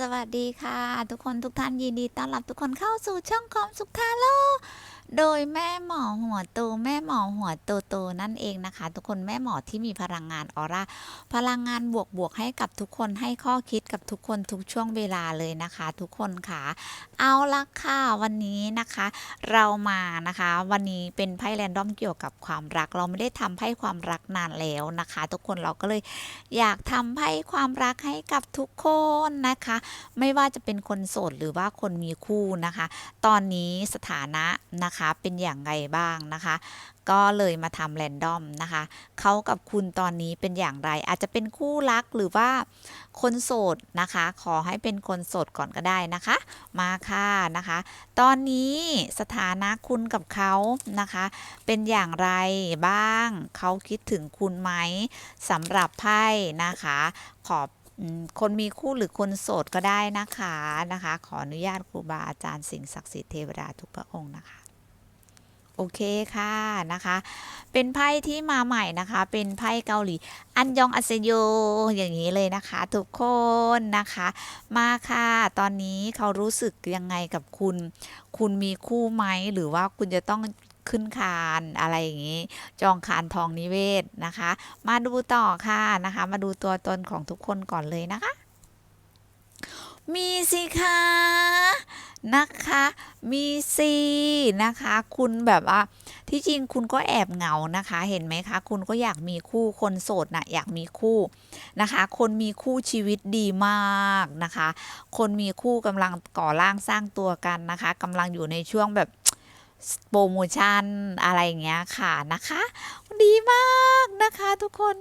สวัสดีค่ะ ทุกคนทุกท่านยินดีต้อนรับทุกคนเข้าสู่ช่องคอมสุขทาโลโดยแม่หมอหัวโตแม่หมอหัวโตโตนั่นเองนะคะ ทุกคนแม่หมอที่มีพลังงานออร่าพลังงานบวกบวกให้กับทุกคนให้ข้อคิดกับทุกคนทุกช่วงเวลาเลยนะคะ ทุกคนค่ะ เอาละค่ะวันนี้นะคะ เรามานะคะ วันนี้เป็นไพ่แรนดอมเกี่ยวกับความรัก เราไม่ได้ทำไพ่ความรักนานแล้วนะคะ ทุกคนเราก็เลยอยากทำไพ่ความรักให้กับทุกคนนะคะไม่ว่าจะเป็นคนโสดหรือว่าคนมีคู่นะคะ ตอนนี้สถานะนะคะเป็นอย่างไรบ้างนะคะ ก็เลยมาทำแรนดอมนะคะเขากับคุณตอนนี้เป็นอย่างไร อาจจะเป็นคู่รักหรือว่าคนโสดนะคะ ขอให้เป็นคนโสดก่อนก็ได้นะคะ มาค่ะนะคะ ตอนนี้สถานะคุณกับเขานะคะ เป็นอย่างไรบ้างเขาคิดถึงคุณไหมสำหรับไพ่นะคะ ขอบ คนมีคู่หรือคนโสดก็ได้นะคะนะคะ ขออนุญาตครูบาอาจารย์สิ่งศักดิ์สิทธิ์เทวดาทุกพระองค์นะคะโอเคค่ะนะคะ เป็นไพ่ที่มาใหม่นะคะ เป็นไพ่เกาหลี อันยองอัเซโยอย่างนี้เลยนะคะ ทุกคนนะคะ มาค่ะ ตอนนี้เขารู้สึกยังไงกับคุณ คุณมีคู่ไหมหรือว่าคุณจะต้อง ขึ้นคานอะไรอย่างนี้ จองคานทองนิเวศนะคะ มาดูต่อค่ะนะคะ มาดูตัวตนของทุกคนก่อนเลยนะคะ มีสิคะนะคะ มีสินะคะ คุณแบบว่าที่จริงคุณก็แอบเหงานะคะ เห็นไหมคะ คุณก็อยากมีคู่คนโสดนะอยากมีคู่นะคะ คนมีคู่ชีวิตดีมากนะคะ คนมีคู่กำลังก่อร่างสร้างตัวกันนะคะกำลังอยู่ในช่วงแบบ โปรโมชั่นอะไรอย่างเงี้ยค่ะนะคะ ดีมากนะคะทุกคน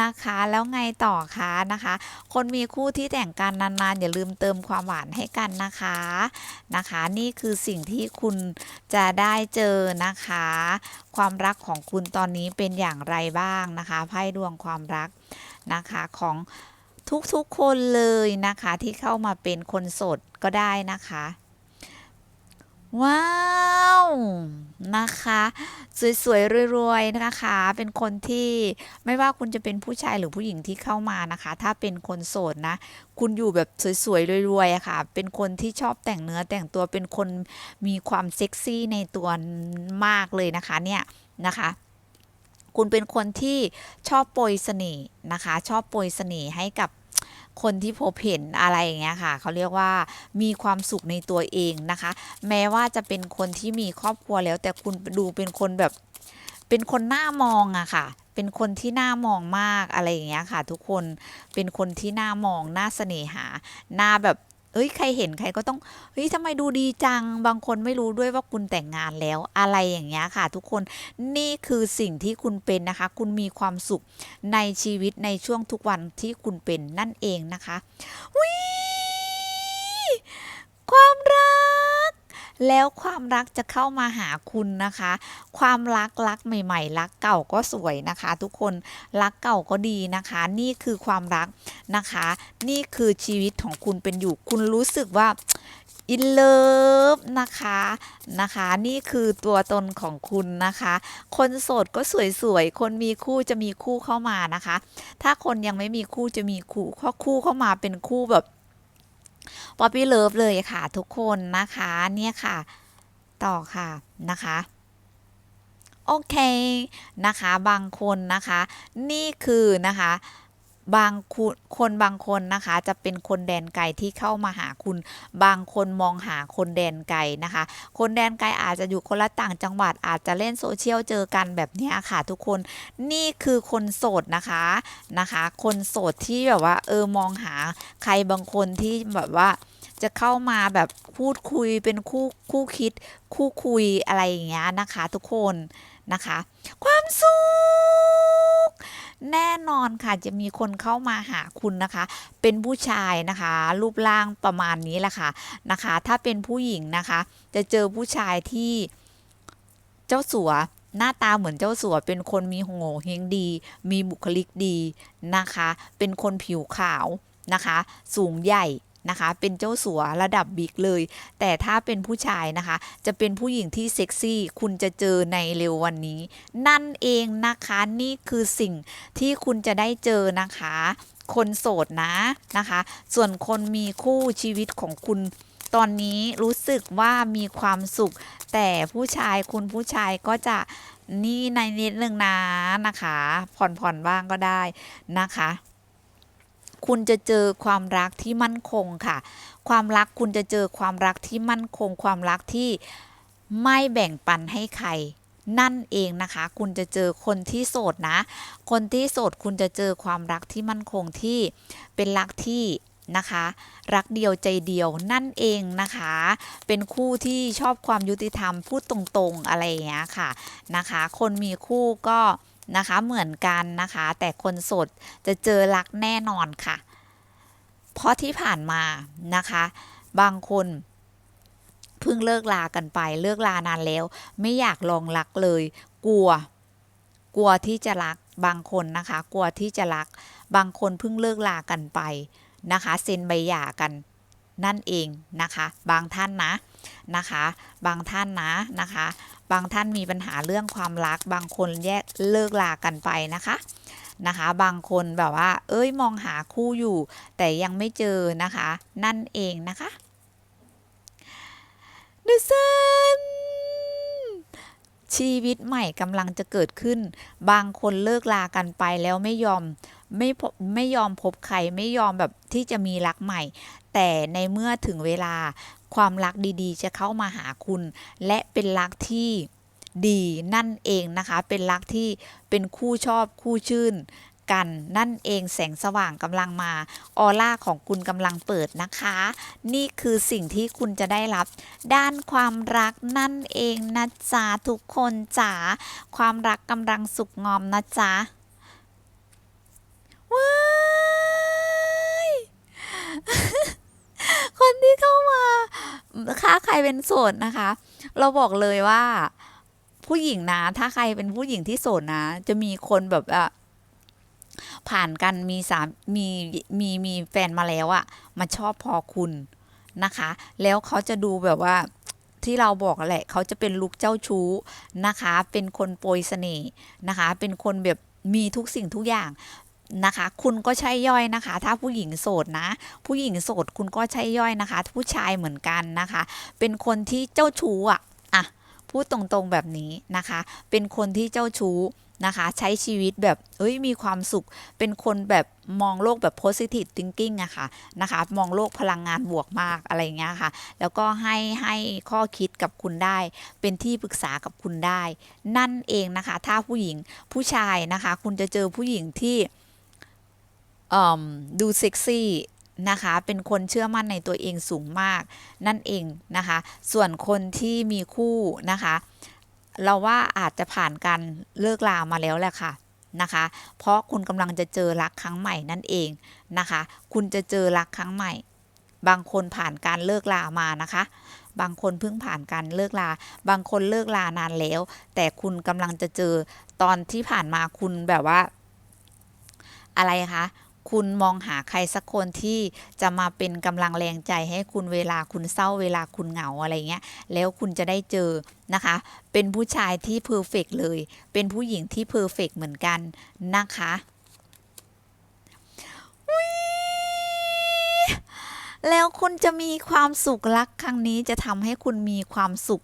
นะคะแล้วไงต่อคะนะคะ คนมีคู่ที่แต่งกันนานๆ อย่าลืมเติมความหวานให้กันนะคะนะคะ นี่คือสิ่งที่คุณจะได้เจอนะคะ ความรักของคุณตอนนี้เป็นอย่างไรบ้างนะคะไพ่ดวงความรักนะคะของทุกๆคนเลยนะคะที่เข้ามาเป็นคนโสดก็ได้นะคะ ว้าวนะคะ สวยๆรวยๆนะคะ เป็นคนที่ไม่ว่าคุณจะเป็นผู้ชายหรือผู้หญิงที่เข้ามานะคะ ถ้าเป็นคนโสดนะ คุณอยู่แบบสวยๆรวยๆอะค่ะ เป็นคนที่ชอบแต่งเนื้อแต่งตัวเป็นคนมีความเซ็กซี่ในตัวมากเลยนะคะเนี่ยนะคะคุณเป็นคนที่ชอบโปรยเสน่ห์นะคะ ชอบโปรยเสน่ห์ให้กับ คนที่พบเห็นอะไรอย่างเงี้ยค่ะเขาเรียกว่ามีความสุขในตัวเองนะคะ แม้ว่าจะเป็นคนที่มีครอบครัวแล้ว แต่คุณดูเป็นคนแบบเป็นคนหน้ามองอะค่ะ เป็นคนที่น่ามองมากอะไรอย่างเงี้ยค่ะ ทุกคนเป็นคนที่น่ามองน่าเสน่หาหน้าแบบ เอ้ยใครเห็นใครก็ต้องเฮ้ยทำไมดูดีจัง บางคนไม่รู้ด้วยว่าคุณแต่งงานแล้วอะไรอย่างเงี้ยค่ะ ทุกคนนี่คือสิ่งที่คุณเป็นนะคะ คุณมีความสุขในชีวิตในช่วงทุกวันที่คุณเป็นนั่นเองนะคะวิความรัก แล้วความรักจะเข้ามาหาคุณนะคะ ความรักรักใหม่ ๆ รักเก่าก็สวยนะคะ ทุกคนรักเก่าก็ดีนะคะ นี่คือความรักนะคะ นี่คือชีวิตของคุณเป็นอยู่คุณรู้สึกว่าอินเลิฟนะคะนะคะ นี่คือตัวตนของคุณนะคะ คนโสดก็สวยๆ คนมีคู่จะมีคู่เข้ามานะคะ ถ้าคนยังไม่มีคู่จะมีคู่ข้อคู่เข้ามาเป็นคู่แบบ ป๊อปปี้เลิฟเลยค่ะ ทุกคนนะคะเนี่ยค่ะ ต่อค่ะนะคะโอเคนะคะบางคนนะคะ นี่คือนะคะ บางคนคนบางคนนะคะ จะเป็นคนแดนไกลที่เข้ามาหาคุณ บางคนมองหาคนแดนไกลนะคะ คนแดนไกลอาจจะอยู่คนละต่างจังหวัดอาจจะเล่นโซเชียลเจอกันแบบนี้ค่ะ ทุกคนนี่คือคนโสดนะคะนะคะ คนโสดที่แบบว่า เออมองหาใครบางคนที่แบบว่าจะเข้ามาแบบพูดคุยเป็นคู่คู่คิด คู่คุยอะไรอย่างเงี้ยนะคะ ทุกคนนะคะ ความสุข แน่นอนค่ะจะมีคนเข้ามาหาคุณนะคะ เป็นผู้ชายนะคะ รูปร่างประมาณนี้แหละค่ะนะคะ ถ้าเป็นผู้หญิงนะคะ จะเจอผู้ชายที่เจ้าสัวหน้าตาเหมือนเจ้าสัวเป็นคนมีโง่เฮงดี มีบุคลิกดีนะคะ เป็นคนผิวขาวนะคะ สูงใหญ่ นะคะ เป็นเจ้าสัวระดับบิ๊กเลย แต่ถ้าเป็นผู้ชายนะคะ จะเป็นผู้หญิงที่เซ็กซี่ คุณจะเจอในเร็ววันนี้ นั่นเองนะคะ นี่คือสิ่งที่คุณจะได้เจอนะคะ คนโสดนะนะคะ ส่วนคนมีคู่ชีวิตของคุณตอนนี้รู้สึกว่ามีความสุข แต่ผู้ชายคุณผู้ชายก็จะนี่ในนิดนึงนะนะคะ ผ่อนผ่อนบ้างก็ได้นะคะ คุณจะเจอความรักที่มั่นคงค่ะ ความรักคุณจะเจอความรักที่มั่นคง ความรักที่ไม่แบ่งปันให้ใครนั่นเองนะคะ คุณจะเจอคนที่โสดนะ คนที่โสดคุณจะเจอความรักที่มั่นคงที่เป็นรักที่นะคะ รักเดียวใจเดียวนั่นเองนะคะ เป็นคู่ที่ชอบความยุติธรรมพูดตรงๆอะไรอย่างเงี้ยค่ะนะคะ คนมีคู่ก็ นะคะเหมือนกันนะคะ แต่คนโสดจะเจอรักแน่นอนค่ะ เพราะที่ผ่านมานะคะ บางคนเพิ่งเลิกลากันไป เลิกลานานแล้ว ไม่อยากลองรักเลย กลัว กลัวที่จะรักบางคนนะคะ กลัวที่จะรัก บางคนเพิ่งเลิกลากันไปนะคะเซ็นใบหย่ากันนั่นเองนะคะ บางท่านนะนะคะ บางท่านนะนะคะ บางท่านมีปัญหาเรื่องความรัก บางคนแยกเลิกลากันไปนะคะนะคะ บางคนแบบว่า เอ้ยมองหาคู่อยู่ แต่ยังไม่เจอนะคะ นั่นเองนะคะเดซันชีวิตใหม่กำลังจะเกิดขึ้น บางคนเลิกลากันไปแล้วไม่ยอมไม่พบไม่ยอมพบใครไม่ยอมแบบที่จะมีรักใหม่ แต่ในเมื่อถึงเวลา ความรักดีๆ จะเข้ามาหาคุณ และเป็นรักที่ดีนั่นเองนะคะ เป็นรักที่เป็นคู่ชอบคู่ชื่นกันนั่นเองแสงสว่างกำลังมาออร่าของคุณกำลังเปิดนะคะ นี่คือสิ่งที่คุณจะได้รับ ด้านความรักนั่นเองนะจ๊ะทุกคนจ๋าความรักกำลังสุกงอมนะจ๊ะ ว้าย คนที่เข้ามาถ้าใค รเป็นโสดนะคะ เราบอกเลยว่าผู้หญิงนะ ถ้าใครเป็นผู้หญิงที่โสดนะ จะมีคนแบบว่าผ่านกันมีสามมีมีมีแฟนมาแล้วอะมาชอบพอคุณนะคะ แล้วเขาจะดูแบบว่าที่เราบอกแหละ เขาจะเป็นลูกเจ้าชู้นะคะ เป็นคนโปรยเสน่ห์นะคะ เป็นคนแบบมีทุกสิ่งทุกอย่าง นะคะ คุณก็ใช่ย่อยนะคะ ถ้าผู้หญิงโสดนะ ผู้หญิงโสดคุณก็ใช่ย่อยนะคะ ผู้ชายเหมือนกันนะคะ เป็นคนที่เจ้าชู้อะอะพูดตรงๆแบบนี้นะคะ เป็นคนที่เจ้าชู้นะคะ ใช้ชีวิตแบบเอ้ยมีความสุข เป็นคนแบบมองโลกแบบ positive thinking อะค่ะนะคะ มองโลกพลังงานบวกมากอะไรเงี้ยค่ะ แล้วก็ให้ให้ข้อคิดกับคุณได้ เป็นที่ปรึกษากับคุณได้ นั่นเองนะคะ ถ้าผู้หญิงผู้ชายนะคะ คุณจะเจอผู้หญิงที่ ดูเซ็กซี่นะคะ เป็นคนเชื่อมั่นในตัวเองสูงมากนั่นเองนะคะ ส่วนคนที่มีคู่นะคะ เราว่าอาจจะผ่านการเลิกลามาแล้วแหละค่ะนะคะ เพราะคุณกำลังจะเจอรักครั้งใหม่นั่นเองนะคะ คุณจะเจอรักครั้งใหม่ บางคนผ่านการเลิกลามานะคะ บางคนเพิ่งผ่านการเลิกลา บางคนเลิกลานานแล้ว แต่คุณกำลังจะเจอตอนที่ผ่านมาคุณแบบว่า อะไรคะ คุณมองหาใครสักคนที่จะมาเป็นกำลังแรงใจให้คุณเวลาคุณเศร้าเวลาคุณเหงาอะไรเงี้ย แล้วคุณจะได้เจอนะคะ เป็นผู้ชายที่เพอร์เฟกเลย เป็นผู้หญิงที่เพอร์เฟกเหมือนกันนะคะวิ แล้วคุณจะมีความสุขรักครั้งนี้จะทำให้คุณมีความสุข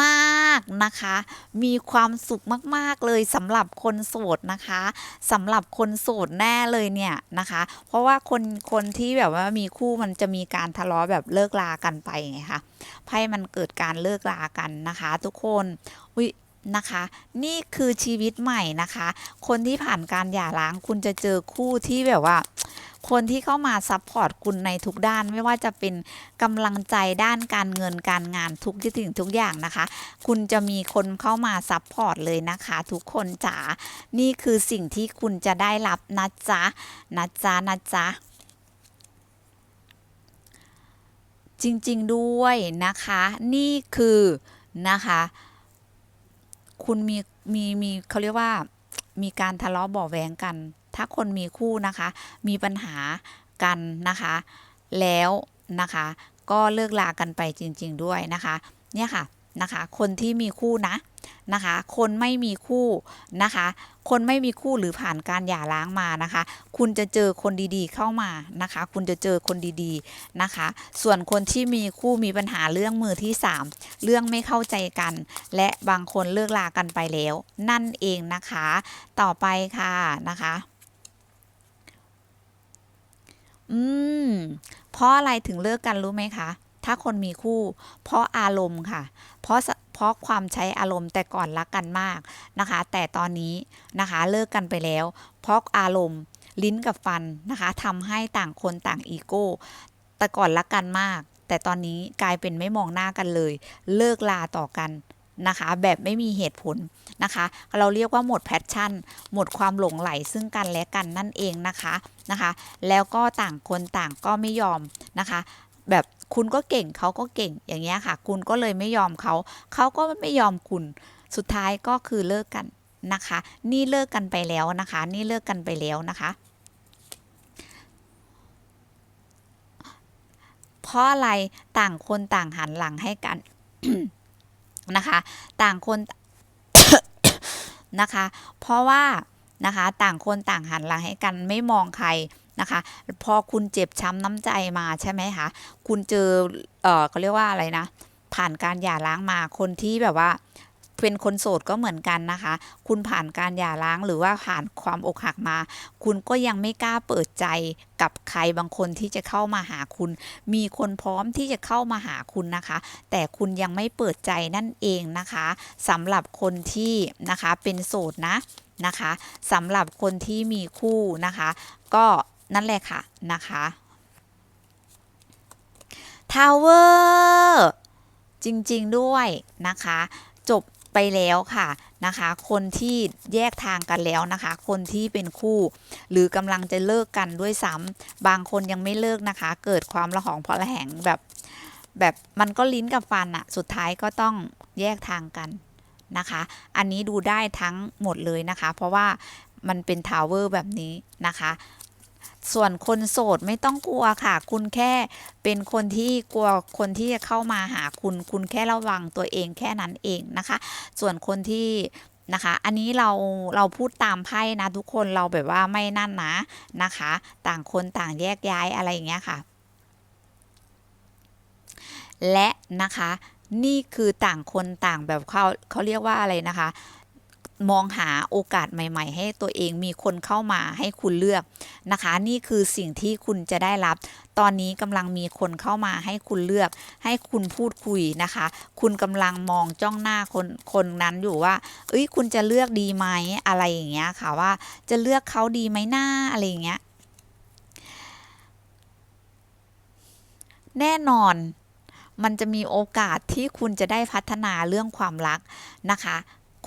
มากนะคะ มีความสุขมากๆเลยสำหรับคนโสดนะคะสำหรับคนโสดแน่เลยเนี่ยนะคะ เพราะว่าคนคนที่แบบว่ามีคู่มันจะมีการทะเลาะแบบเลิกลากันไปไงคะไพ่มันเกิดการเลิกลากันนะคะ ทุกคนอุ้ยนะคะ นี่คือชีวิตใหม่นะคะ คนที่ผ่านการหย่าร้างคุณจะเจอคู่ที่แบบว่า คนที่เข้ามาซัพพอร์ตคุณในทุกด้าน ไม่ว่าจะเป็นกำลังใจด้านการเงินการงานทุกที่ถึงทุกอย่างนะคะ คุณจะมีคนเข้ามาซัพพอร์ตเลยนะคะ ทุกคนจ๋านี่คือสิ่งที่คุณจะได้รับนะจ๊ะนะจ๊ะนะจ๊ะจริง ๆ ด้วยนะคะ นี่คือนะคะ คุณมีมีมีเขาเรียกว่ามีการทะเลาะเบาะแวงกัน ถ้าคนมีคู่นะคะ มีปัญหากันนะคะ แล้วนะคะ ก็เลิกลากันไปจริง ๆด้วยนะคะ เนี่ยค่ะนะคะ คนที่มีคู่นะนะคะ คนไม่มีคู่นะคะ คนไม่มีคู่หรือผ่านการหย่าร้างมานะคะ คุณจะเจอคนดีๆเข้ามานะคะ คุณจะเจอคนดีๆนะคะ ส่วนคนที่มีคู่มีปัญหาเรื่องมือที่สามเรื่องไม่เข้าใจกัน และบางคนเลิกลากันไปแล้ว นั่นเองนะคะ ต่อไปค่ะนะคะ อืม เพราะอะไรถึงเลิกกันรู้ไหมคะ ถ้าคนมีคู่ เพราะอารมณ์ค่ะ เพราะเพราะความใช้อารมณ์แต่ก่อนรักกันมากนะคะ แต่ตอนนี้นะคะเลิกกันไปแล้ว เพราะอารมณ์ลิ้นกับฟันนะคะทำให้ต่างคนต่างอีโก้ แต่ก่อนรักกันมาก แต่ตอนนี้กลายเป็นไม่มองหน้ากันเลย เลิกลาต่อกัน นะคะ แบบไม่มีเหตุผลนะคะ เราเรียกว่าหมดแพชชั่น หมดความหลงไหลซึ่งกันและกันนั่นเองนะคะนะคะ แล้วก็ต่างคนต่างก็ไม่ยอมนะคะ แบบคุณก็เก่งเขาก็เก่งอย่างเงี้ยค่ะ คุณก็เลยไม่ยอมเขาเขาก็ไม่ยอมคุณสุดท้ายก็คือเลิกกันนะคะ นี่เลิกกันไปแล้วนะคะ นี่เลิกกันไปแล้วนะคะเพราะอะไรต่างคนต่างหันหลังให้กัน นะคะ ต่างคนนะคะ เพราะว่านะคะต่างคนต่างหันหลังให้กันไม่มองใครนะคะ พอคุณเจ็บช้ำน้ำใจมาใช่ไหมคะ คุณเจอเออเขาเรียกว่าอะไรนะ ผ่านการหย่าร้างมาคนที่แบบว่า เป็นคนโสดก็เหมือนกันนะคะ คุณผ่านการหย่าร้างหรือว่าผ่านความอกหักมา คุณก็ยังไม่กล้าเปิดใจกับใครบางคนที่จะเข้ามาหาคุณ มีคนพร้อมที่จะเข้ามาหาคุณนะคะ แต่คุณยังไม่เปิดใจนั่นเองนะคะสำหรับคนที่นะคะเป็นโสดนะนะคะสำหรับคนที่มีคู่นะคะ ก็นั่นแหละค่ะนะคะทาวเวอร์จริง ๆ ด้วยนะคะ จบ ไปแล้วค่ะนะคะ คนที่แยกทางกันแล้วนะคะ คนที่เป็นคู่ หรือกำลังจะเลิกกันด้วยซ้ำบางคนยังไม่เลิกนะคะ เกิดความระหองเพราะระแหงแบบแบบมันก็ลิ้นกับฟันอะสุดท้ายก็ต้องแยกทางกันนะคะ อันนี้ดูได้ทั้งหมดเลยนะคะ เพราะว่ามันเป็นทาวเวอร์แบบนี้นะคะ ส่วนคนโสดไม่ต้องกลัวค่ะ คุณแค่เป็นคนที่กลัวคนที่จะเข้ามาหาคุณ คุณแค่ระวังตัวเองแค่นั้นเองนะคะ ส่วนคนที่นะคะ อันนี้เราเราพูดตามไพ่นะทุกคนเราแบบว่าไม่นั่นนะนะคะ ต่างคนต่างแยกย้ายอะไรอย่างเงี้ยค่ะ และนะคะ นี่คือต่างคนต่างแบบเขาเขาเรียกว่าอะไรนะคะ มองหาโอกาสใหม่ ๆ ให้ตัวเองมีคนเข้ามาให้คุณเลือกนะคะ นี่คือสิ่งที่คุณจะได้รับ ตอนนี้กำลังมีคนเข้ามาให้คุณเลือก ให้คุณพูดคุยนะคะ คุณกำลังมองจ้องหน้าคนคนนั้นอยู่ว่า เอ้ยคุณจะเลือกดีไหมอะไรอย่างเงี้ยค่ะว่าจะเลือกเขาดีไหมหน้าอะไรอย่างเงี้ยแน่นอนมันจะมีโอกาสที่คุณจะได้พัฒนาเรื่องความรักนะคะ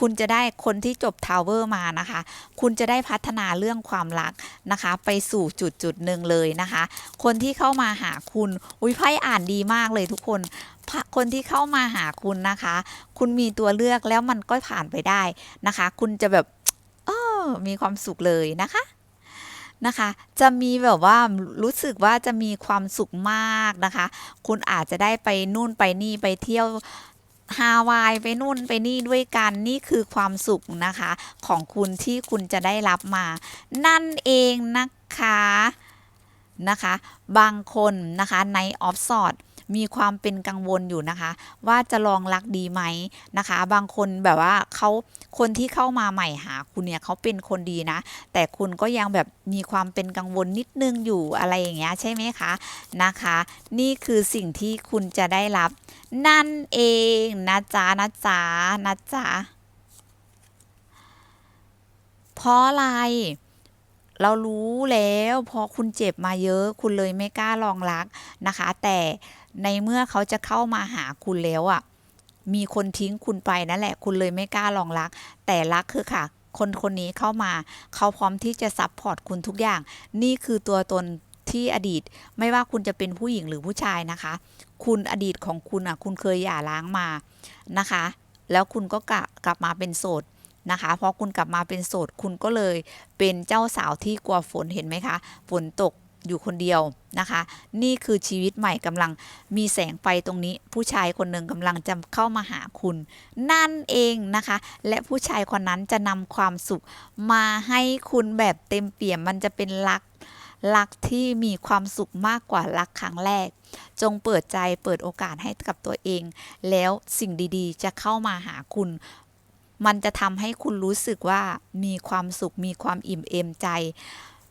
คุณจะได้คนที่จบทาวเวอร์มานะคะ คุณจะได้พัฒนาเรื่องความรักนะคะ ไปสู่จุดจุดหนึ่งเลยนะคะ คนที่เข้ามาหาคุณอุ้ยไพ่อ่านดีมากเลยทุกคนคนที่เข้ามาหาคุณนะคะ คุณมีตัวเลือกแล้วมันก็ผ่านไปได้นะคะ คุณจะแบบเออมีความสุขเลยนะคะนะคะ จะมีแบบว่ารู้สึกว่าจะมีความสุขมากนะคะ คุณอาจจะได้ไปนู่นไปนี่ไปเที่ยว ฮาวายไปนู่นไปนี่ด้วยกันนี่คือความสุขนะคะ ของคุณที่คุณจะได้รับมา นั่นเองนะคะนะคะ บางคนนะคะในออฟสอดมีความเป็นกังวลอยู่นะคะ ว่าจะลองรักดีไหมนะคะ บางคนแบบว่าเขา คนที่เข้ามาใหม่หาคุณเนี่ยเขาเป็นคนดีนะ แต่คุณก็ยังแบบมีความเป็นกังวลนิดนึงอยู่อะไรอย่างเงี้ยใช่ไหมคะนะคะ นี่คือสิ่งที่คุณจะได้รับ นั่นเองนะจ๊ะนะจ๊ะนะจ๊ะเพราะอะไรเรารู้แล้วพอคุณเจ็บมาเยอะ คุณเลยไม่กล้าลองรักนะคะ แต่ในเมื่อเขาจะเข้ามาหาคุณแล้วอะ มีคนทิ้งคุณไปนั่นแหละ คุณเลยไม่กล้าลองรัก แต่รักคือค่ะ คนคนนี้เข้ามา เขาพร้อมที่จะซัพพอร์ตคุณทุกอย่าง นี่คือตัวตนที่อดีต ไม่ว่าคุณจะเป็นผู้หญิงหรือผู้ชายนะคะ คุณอดีตของคุณอะ คุณเคยหย่าร้างมานะคะ แล้วคุณก็กลับกลับมาเป็นโสดนะคะพอคุณกลับมาเป็นโสด คุณก็เลยเป็นเจ้าสาวที่กลัวฝนเห็นไหมคะ ฝนตก อยู่คนเดียวนะคะ นี่คือชีวิตใหม่กำลังมีแสงไฟตรงนี้ ผู้ชายคนหนึ่งกำลังจะเข้ามาหาคุณ นั่นเองนะคะ และผู้ชายคนนั้นจะนำความสุขมาให้คุณแบบเต็มเปี่ยมมันจะเป็นรักรักที่มีความสุขมากกว่ารักครั้งแรก จงเปิดใจเปิดโอกาสให้กับตัวเอง แล้วสิ่งดีๆ จะเข้ามาหาคุณ มันจะทำให้คุณรู้สึกว่ามีความสุขมีความอิ่มเอมใจ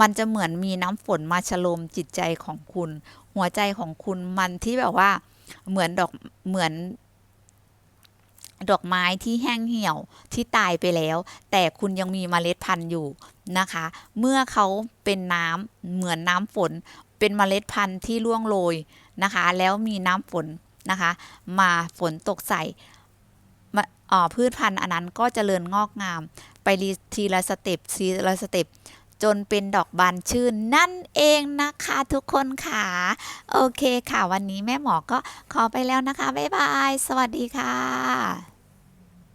มันจะเหมือนมีน้ำฝนมาฉโลมจิตใจของคุณ หัวใจของคุณมันที่แบบว่า เหมือนดอกเหมือน ดอกไม้ที่แห้งเหี่ยวที่ตายไปแล้ว แต่คุณยังมีเมล็ดพันธุ์อยู่นะคะ เมื่อเขาเป็นน้ำเหมือนน้ำฝน เป็นเมล็ดพันธุ์ที่ร่วงโรยนะคะ แล้วมีน้ำฝนนะคะ มาฝนตกใส่อ่อพืชพันธุ์อันนั้นก็เจริญงอกงาม ไปทีละสเต็ปทีละสเต็ป จนเป็นดอกบานชื่นนั่นเองนะคะทุกคนค่ะ โอเคค่ะ วันนี้แม่หมอก็ขอไปแล้วนะคะ บ๊ายบาย สวัสดีค่ะ